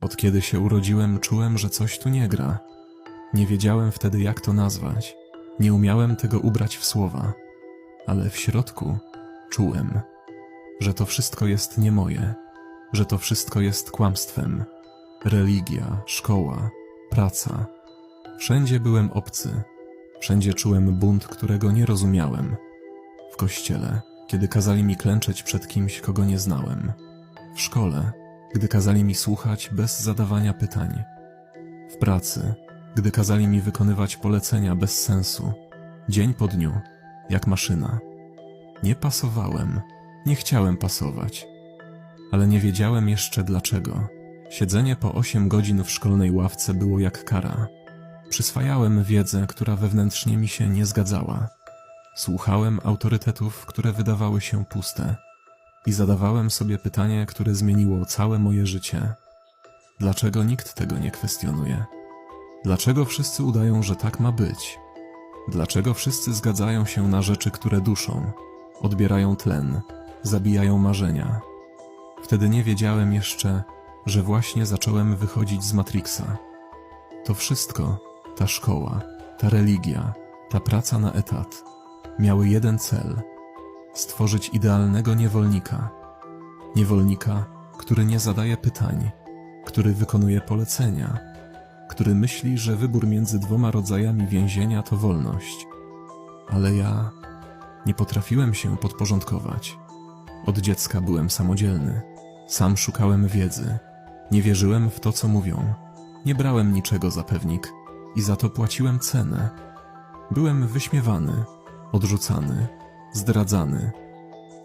Od kiedy się urodziłem, czułem, że coś tu nie gra. Nie wiedziałem wtedy, jak to nazwać. Nie umiałem tego ubrać w słowa. Ale w środku czułem, że to wszystko jest nie moje, że to wszystko jest kłamstwem. Religia, szkoła, praca. Wszędzie byłem obcy. Wszędzie czułem bunt, którego nie rozumiałem. W kościele, kiedy kazali mi klęczeć przed kimś, kogo nie znałem. W szkole, gdy kazali mi słuchać bez zadawania pytań. W pracy, gdy kazali mi wykonywać polecenia bez sensu, dzień po dniu, jak maszyna. Nie pasowałem, nie chciałem pasować, ale nie wiedziałem jeszcze dlaczego. Siedzenie po 8 godzin w szkolnej ławce było jak kara. Przyswajałem wiedzę, która wewnętrznie mi się nie zgadzała. Słuchałem autorytetów, które wydawały się puste i zadawałem sobie pytanie, które zmieniło całe moje życie. Dlaczego nikt tego nie kwestionuje? Dlaczego wszyscy udają, że tak ma być? Dlaczego wszyscy zgadzają się na rzeczy, które duszą, odbierają tlen, zabijają marzenia? Wtedy nie wiedziałem jeszcze, że właśnie zacząłem wychodzić z Matrixa. To wszystko, ta szkoła, ta religia, ta praca na etat, miały jeden cel stworzyć idealnego niewolnika. Niewolnika, który nie zadaje pytań, który wykonuje polecenia, który myśli, że wybór między dwoma rodzajami więzienia to wolność. Ale ja nie potrafiłem się podporządkować. Od dziecka byłem samodzielny. Sam szukałem wiedzy. Nie wierzyłem w to, co mówią. Nie brałem niczego za pewnik i za to płaciłem cenę. Byłem wyśmiewany, odrzucany, zdradzany.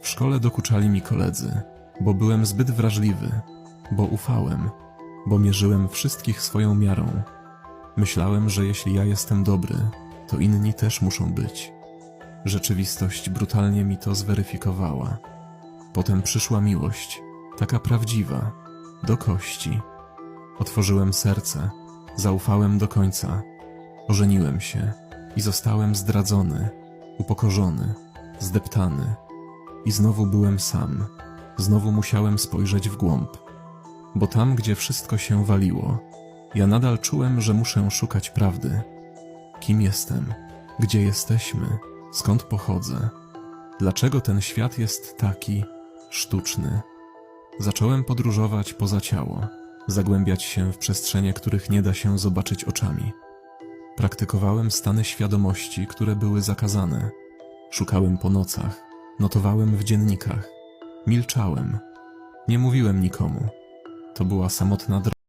W szkole dokuczali mi koledzy, bo byłem zbyt wrażliwy, bo ufałem, bo mierzyłem wszystkich swoją miarą. Myślałem, że jeśli ja jestem dobry, to inni też muszą być. Rzeczywistość brutalnie mi to zweryfikowała. Potem przyszła miłość, taka prawdziwa, do kości. Otworzyłem serce, zaufałem do końca, ożeniłem się i zostałem zdradzony, upokorzony, zdeptany. I znowu byłem sam, znowu musiałem spojrzeć w głąb. Bo tam, gdzie wszystko się waliło, ja nadal czułem, że muszę szukać prawdy. Kim jestem? Gdzie jesteśmy? Skąd pochodzę? Dlaczego ten świat jest taki sztuczny? Zacząłem podróżować poza ciało, zagłębiać się w przestrzenie, których nie da się zobaczyć oczami. Praktykowałem stany świadomości, które były zakazane. Szukałem po nocach, notowałem w dziennikach. Milczałem. Nie mówiłem nikomu. To była samotna droga.